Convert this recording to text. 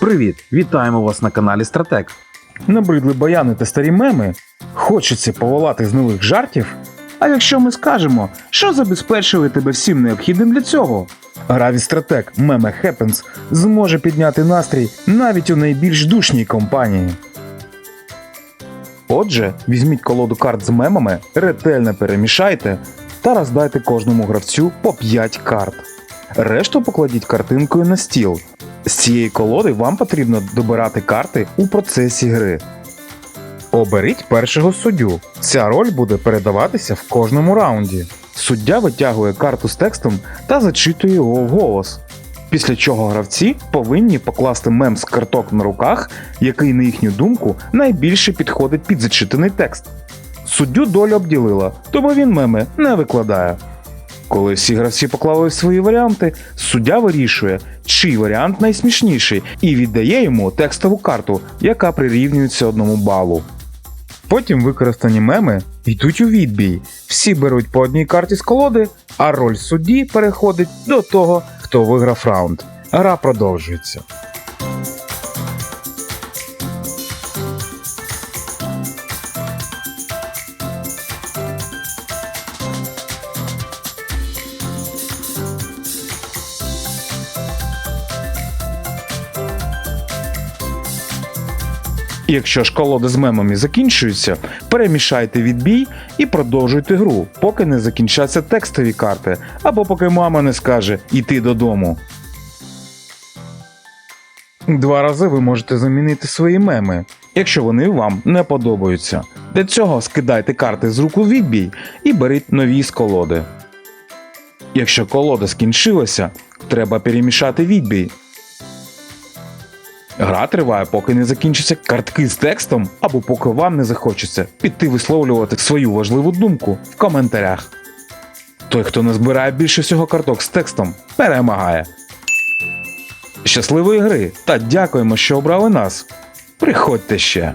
Привіт! Вітаємо вас на каналі Стратек. Набридли баяни та старі меми? Хочеться поволати з нових жартів? А якщо ми скажемо, що забезпечує тебе всім необхідним для цього? Гра стратег Meme Happens зможе підняти настрій навіть у найбільш душній компанії. Отже, візьміть колоду карт з мемами, ретельно перемішайте та роздайте кожному гравцю по 5 карт. Решту покладіть картинкою на стіл. З цієї колоди вам потрібно добирати карти у процесі гри. Оберіть першого суддю. Ця роль буде передаватися в кожному раунді. Суддя витягує карту з текстом та зачитує його вголос. Після чого гравці повинні покласти мем з карток на руках, який, на їхню думку, найбільше підходить під зачитаний текст. Суддю доля обділила, тому він меми не викладає. Коли всі гравці поклали свої варіанти, суддя вирішує, чий варіант найсмішніший, і віддає йому текстову карту, яка прирівнюється одному балу. Потім використані меми йдуть у відбій. Всі беруть по одній карті з колоди, а роль судді переходить до того, хто виграв раунд. Гра продовжується. Якщо ж колода з мемами закінчується, перемішайте відбій і продовжуйте гру, поки не закінчаться текстові карти, або поки мама не скаже йти додому. Два рази ви можете замінити свої меми, якщо вони вам не подобаються. Для цього скидайте карти з рук у відбій і беріть нові з колоди. Якщо колода скінчилася, треба перемішати відбій. Гра триває, поки не закінчаться картки з текстом, або поки вам не захочеться піти висловлювати свою важливу думку в коментарях. Той, хто не збирає більше всього карток з текстом, перемагає. Щасливої гри та дякуємо, що обрали нас. Приходьте ще.